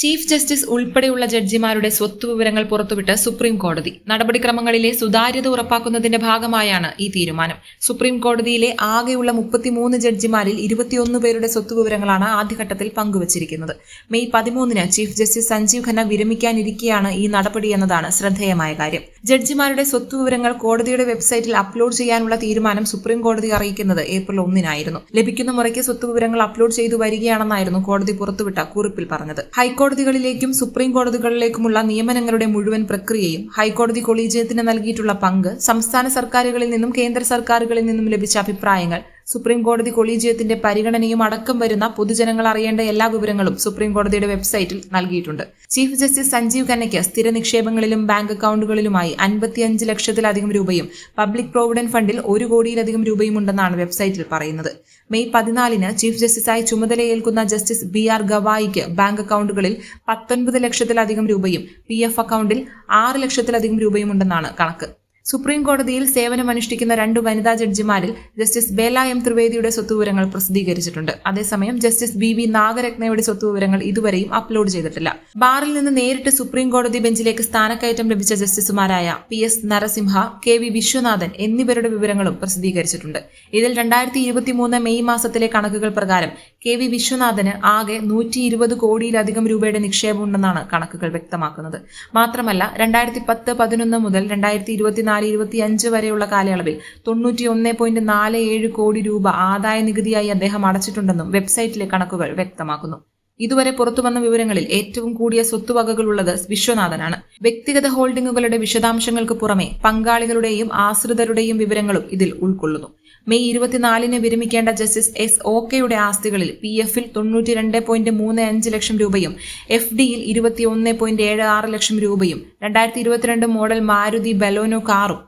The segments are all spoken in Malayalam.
ചീഫ് ജസ്റ്റിസ് ഉൾപ്പെടെയുള്ള ജഡ്ജിമാരുടെ സ്വത്ത് വിവരങ്ങൾ പുറത്തുവിട്ട് സുപ്രീം കോടതി. നടപടിക്രമങ്ങളിലെ സുതാര്യത ഉറപ്പാക്കുന്നതിന്റെ ഭാഗമായാണ് ഈ തീരുമാനം. സുപ്രീം കോടതിയിലെ ആകെയുള്ള മുപ്പത്തിമൂന്ന് ജഡ്ജിമാരിൽ ഇരുപത്തിയൊന്ന് പേരുടെ സ്വത്ത് വിവരങ്ങളാണ് ആദ്യഘട്ടത്തിൽ പങ്കുവച്ചിരിക്കുന്നത്. മെയ് പതിമൂന്നിന് ചീഫ് ജസ്റ്റിസ് സഞ്ജീവ് ഖന്ന വിരമിക്കാനിരിക്കെയാണ് ഈ നടപടി എന്നതാണ് ശ്രദ്ധേയമായ കാര്യം. ജഡ്ജിമാരുടെ സ്വത്ത് വിവരങ്ങൾ കോടതിയുടെ വെബ്സൈറ്റിൽ അപ്ലോഡ് ചെയ്യാനുള്ള തീരുമാനം സുപ്രീം കോടതി അറിയിക്കുന്നത് ഏപ്രിൽ ഒന്നിനായിരുന്നു. ലഭിക്കുന്ന മുറയ്ക്ക് സ്വത്ത് വിവരങ്ങൾ അപ്ലോഡ് ചെയ്തു വരികയാണെന്നായിരുന്നു കോടതി പുറത്തുവിട്ട കുറിപ്പിൽ പറഞ്ഞത്. ഹൈക്കോടതികളിലേക്കും സുപ്രീം കോടതികളിലേക്കുമുള്ള നിയമനങ്ങളുടെ മുഴുവൻ പ്രക്രിയയും ഹൈക്കോടതി കൊളീജിയത്തിന് നൽകിയിട്ടുള്ള പങ്ക് സംസ്ഥാന സർക്കാരുകളിൽ നിന്നും കേന്ദ്ര സർക്കാരുകളിൽ നിന്നും ലഭിച്ച അഭിപ്രായങ്ങൾ സുപ്രീം കോടതി കൊളീജിയത്തിന്റെ പരിഗണനയും അടക്കം വരുന്ന പൊതുജനങ്ങൾ അറിയേണ്ട എല്ലാ വിവരങ്ങളും സുപ്രീം കോടതിയുടെ വെബ്സൈറ്റിൽ നൽകിയിട്ടുണ്ട്. ചീഫ് ജസ്റ്റിസ് സഞ്ജീവ് ഖന്നയ്ക്ക് സ്ഥിര നിക്ഷേപങ്ങളിലും ബാങ്ക് അക്കൗണ്ടുകളിലുമായി അൻപത്തിയഞ്ച് ലക്ഷത്തിലധികം രൂപയും പബ്ലിക് പ്രോവിഡന്റ് ഫണ്ടിൽ ഒരു കോടിയിലധികം രൂപയും ഉണ്ടെന്നാണ് വെബ്സൈറ്റിൽ പറയുന്നത്. മെയ് പതിനാലിന് ചീഫ് ജസ്റ്റിസായി ചുമതലയേൽക്കുന്ന ജസ്റ്റിസ് ബി ആർ ഗവായിക്ക് ബാങ്ക് അക്കൗണ്ടുകളിൽ പത്തൊൻപത് ലക്ഷത്തിലധികം രൂപയും പി എഫ് അക്കൗണ്ടിൽ ആറ് ലക്ഷത്തിലധികം രൂപയും ഉണ്ടെന്നാണ് കണക്ക്. സുപ്രീം കോടതിയിൽ സേവനമനുഷ്ഠിക്കുന്ന രണ്ട് വനിതാ ജഡ്ജിമാരിൽ ജസ്റ്റിസ് ബേല എം ത്രിവേദിയുടെ സ്വത്തുവിവരങ്ങൾ പ്രസിദ്ധീകരിച്ചിട്ടുണ്ട്. അതേസമയം ജസ്റ്റിസ് ബി വി നാഗരത്നയുടെ സ്വത്തുവിവരങ്ങൾ ഇതുവരെയും അപ്ലോഡ് ചെയ്തിട്ടില്ല. ബാറിൽ നിന്ന് നേരിട്ട് സുപ്രീം കോടതി ബെഞ്ചിലേക്ക് സ്ഥാനക്കയറ്റം ലഭിച്ച ജസ്റ്റിസുമാരായ P S Narasimha K V Viswanathan എന്നിവരുടെ വിവരങ്ങളും പ്രസിദ്ധീകരിച്ചിട്ടുണ്ട്. ഇതിൽ രണ്ടായിരത്തി ഇരുപത്തിമൂന്ന് മെയ് മാസത്തിലെ കണക്കുകൾ പ്രകാരം കെ വി വിശ്വനാഥന് ആകെ നൂറ്റി ഇരുപത് കോടിയിലധികം രൂപയുടെ നിക്ഷേപമുണ്ടെന്നാണ് കണക്കുകൾ വ്യക്തമാക്കുന്നത്. മാത്രമല്ല രണ്ടായിരത്തി പത്ത് പതിനൊന്ന് മുതൽ രണ്ടായിരത്തി ഇരുപത്തിനാല് ഇരുപത്തിയഞ്ച് വരെയുള്ള കാലയളവിൽ തൊണ്ണൂറ്റി ഒന്ന് പോയിന്റ് നാല് ഏഴ് കോടി രൂപ ആദായ നികുതിയായി അദ്ദേഹം അടച്ചിട്ടുണ്ടെന്നും വെബ്സൈറ്റിലെ കണക്കുകൾ വ്യക്തമാക്കുന്നു. ഇതുവരെ പുറത്തു വന്ന വിവരങ്ങളിൽ ഏറ്റവും കൂടിയ സ്വത്തുവകകളുള്ളത് വിശ്വനാഥനാണ്. വ്യക്തിഗത ഹോൾഡിംഗുകളുടെ വിശദാംശങ്ങൾക്ക് പുറമെ പങ്കാളികളുടെയും ആശ്രിതരുടെയും വിവരങ്ങളും ഇതിൽ ഉൾക്കൊള്ളുന്നു. മെയ് ഇരുപത്തിനാലിന് വിരമിക്കേണ്ട ജസ്റ്റിസ് എസ് ഓക്കെയുടെ ആസ്തികളിൽ പി എഫിൽ തൊണ്ണൂറ്റി രണ്ട് പോയിന്റ് മൂന്ന് അഞ്ച് ലക്ഷം രൂപയും എഫ് ഡിയിൽ ഇരുപത്തിയൊന്ന് പോയിന്റ് ഏഴ് ആറ് ലക്ഷം രൂപയും രണ്ടായിരത്തി ഇരുപത്തിരണ്ട് മോഡൽ മാരുതി ബലോനോ കാറും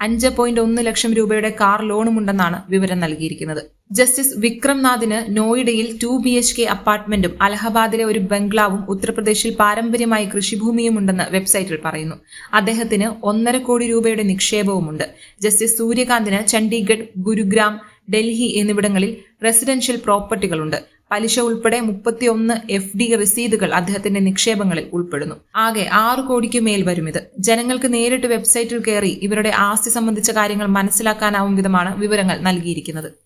അഞ്ച് പോയിന്റ് ഒന്ന് ലക്ഷം രൂപയുടെ കാർ ലോണുമുണ്ടെന്നാണ് വിവരം നൽകിയിരിക്കുന്നത്. ജസ്റ്റിസ് വിക്രംനാഥിന് നോയിഡയിൽ ടു ബി എച്ച് കെ അപ്പാർട്ട്മെന്റും അലഹബാദിലെ ഒരു ബംഗ്ലാവും ഉത്തർപ്രദേശിൽ പാരമ്പര്യമായി കൃഷിഭൂമിയുമുണ്ടെന്ന് വെബ്സൈറ്റിൽ പറയുന്നു. അദ്ദേഹത്തിന് ഒന്നര കോടി രൂപയുടെ നിക്ഷേപവുമുണ്ട്. ജസ്റ്റിസ് സൂര്യകാന്തിന് ചണ്ഡീഗഡ് ഗുരുഗ്രാം ഡൽഹി എന്നിവിടങ്ങളിൽ റെസിഡൻഷ്യൽ പ്രോപ്പർട്ടികളുണ്ട്. പലിശ ഉൾപ്പെടെ മുപ്പത്തിയൊന്ന് എഫ് ഡി രസീതുകൾ അദ്ദേഹത്തിന്റെ നിക്ഷേപങ്ങളിൽ ഉൾപ്പെടുന്നു. ആകെ ആറ് കോടിക്ക് മേൽ വരും ഇത്. ജനങ്ങൾക്ക് നേരിട്ട് വെബ്സൈറ്റിൽ കയറി ഇവരുടെ ആസ്തി സംബന്ധിച്ച കാര്യങ്ങൾ മനസ്സിലാക്കാനാവും വിധമാണ് വിവരങ്ങൾ നൽകിയിരിക്കുന്നത്.